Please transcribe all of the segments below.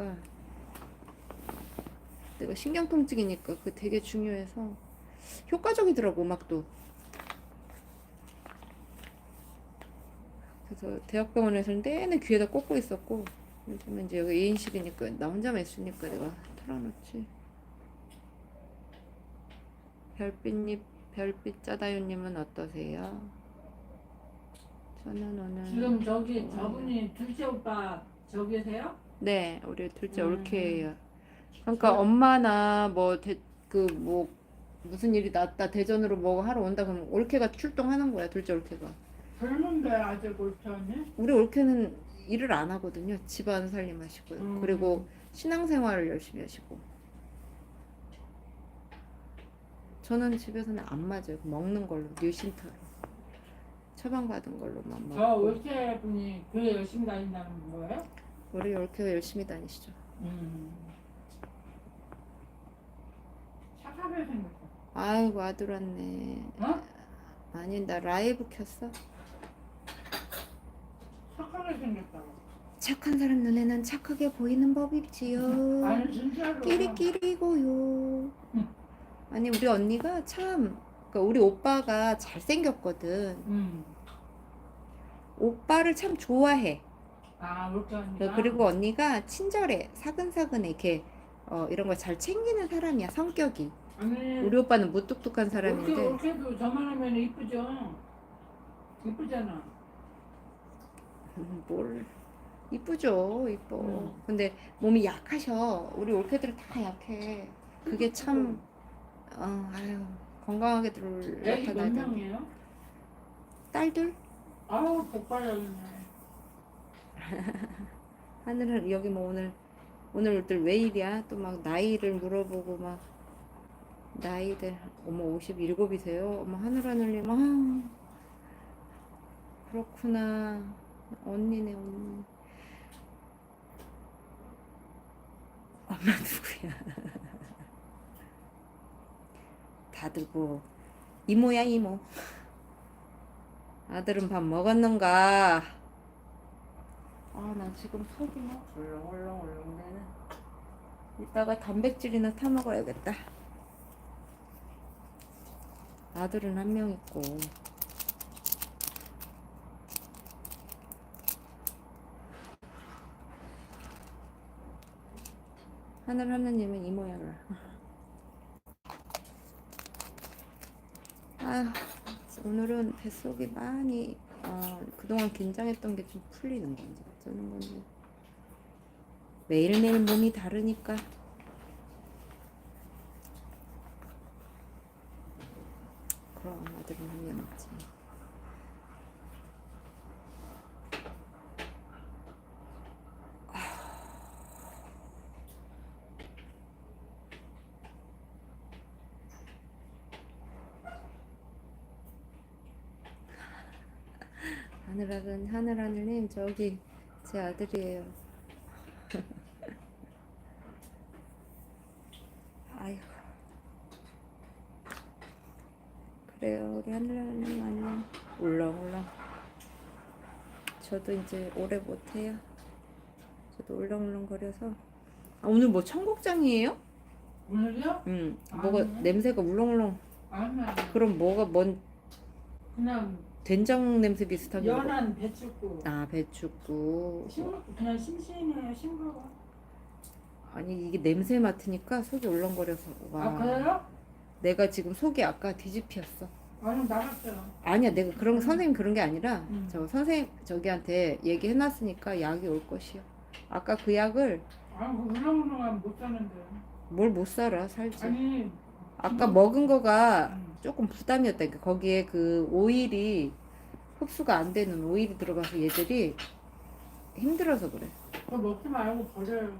보니까 내가 신경통증이니까 그 되게 중요해서 효과적이더라고 음악도. 그래서 대학병원에서는 내내 귀에다 꽂고 있었고 요즘은 이제 여기 2인실이니까 나 혼자만 있으니까 내가 틀어놓지. 별빛님 별빛 짜다요님은 어떠세요? 저는 오늘 지금 저기 저분이 둘째 오빠 저기세요? 네 우리 둘째 음. 올케예요. 그러니까 엄마나 뭐그뭐 무슨 일이 났다 대전으로 뭐 하러 온다 그러면 올케가 출동하는 거야 둘째 올케가. 젊은데 아직 올케언니? 우리 올케는 일을 안 하거든요. 집안 살림하시고요. 음. 그리고 신앙생활을 열심히 하시고. 저는 집에서는 안 맞아요. 먹는 걸로 뉴신터로 처방받은 걸로만 저 먹고. 올케 분이 교회 열심히 다닌다는 거예요? 우리 올케가 열심히 다니시죠. 음. 착하게 생겼어. 아이고 아들 왔네. 어? 아니 나 라이브 켰어. 착하게 생겼다고. 착한 사람 눈에는 착하게 보이는 법이지요. 아니 진짜로. 끼리끼리고요. 아니 우리 언니가 참 그러니까 우리 오빠가 잘생겼거든. 음. 오빠를 참 좋아해. 아 언니가. 그리고 언니가 친절해. 사근사근해. 이렇게 어, 이런 걸 잘 챙기는 사람이야. 성격이. 아니 우리 오빠는 무뚝뚝한 사람인데 올케도 저만 하면 이쁘죠. 이쁘잖아. 음, 뭘 이쁘죠. 이뻐. 음. 근데 몸이 약하셔. 우리 올케들은 다 약해. 그게 참 어, 아유 건강하게들 애기 몇 나타나야 돼. 명이에요? 딸들 아우 복발이네. 하늘은 여기 뭐 오늘 오늘들 왜 이랴 또막 나이를 물어보고 막 나이들 어머 57이세요? 어머 하늘하늘님 아 그렇구나. 언니네 언니. 엄마 누구야? 다들 뭐 이모야 이모. 아들은 밥 먹었는가 아, 나 지금 속이 막 울렁울렁울렁 되네. 이따가 단백질이나 타 먹어야겠다. 아들은 한 명 있고. 하늘 하나님은 이 모양을. 아, 오늘은 뱃속이 많이 어, 그동안 긴장했던 게 좀 풀리는 건지 어쩌는 건지. 매일매일 몸이 다르니까. 그럼 아들은 한명 있지. 하늘하늘 하늘하늘님 저기 제 아들이에요. 아휴 그래요 우리 하늘하늘님 안녕 울렁울렁 저도 이제 오래 못해요. 저도 울렁울렁 거려서 아, 오늘 뭐 청국장이에요? 오늘요? 응 뭐가 아니요. 냄새가 울렁울렁 아니야. 그럼 뭐가 뭔 그냥 된장 냄새 비슷한 거? 연한 배추국. 아 배추국 싱 그냥 싱싱해요 싱거워. 아니 이게 냄새 맡으니까 속이 울렁거려서 와 아 그래요? 내가 지금 속이 아까 뒤집혔어 아니 나갔어요. 아니야 내가 그런 음. 선생님 그런 게 아니라 음. 저 선생님 저기한테 얘기해놨으니까 약이 올 것이요 아까 그 약을 아그 울렁울렁하면 못 사는데. 뭘 못 살아 살지 아니. 아까 먹은 거가 음. 조금 부담이었다니까 거기에 그 오일이 흡수가 안 되는 오일이 들어가서 얘들이 힘들어서 그래. 그거 먹지 말고 버려요.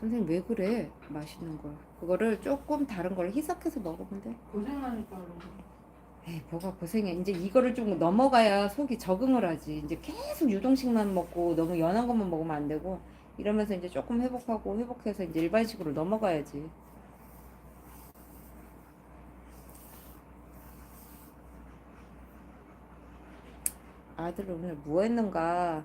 선생님 왜 그래? 맛있는 걸. 그거를 조금 다른 걸 희석해서 먹으면 돼. 고생하니까 그러고. 에이 뭐가 고생해 이제 이거를 좀 넘어가야 속이 적응을 하지. 이제 계속 유동식만 먹고 너무 연한 것만 먹으면 안 되고 이러면서 이제 조금 회복하고 회복해서 이제 일반식으로 넘어가야지 아들 오늘 뭐 했는가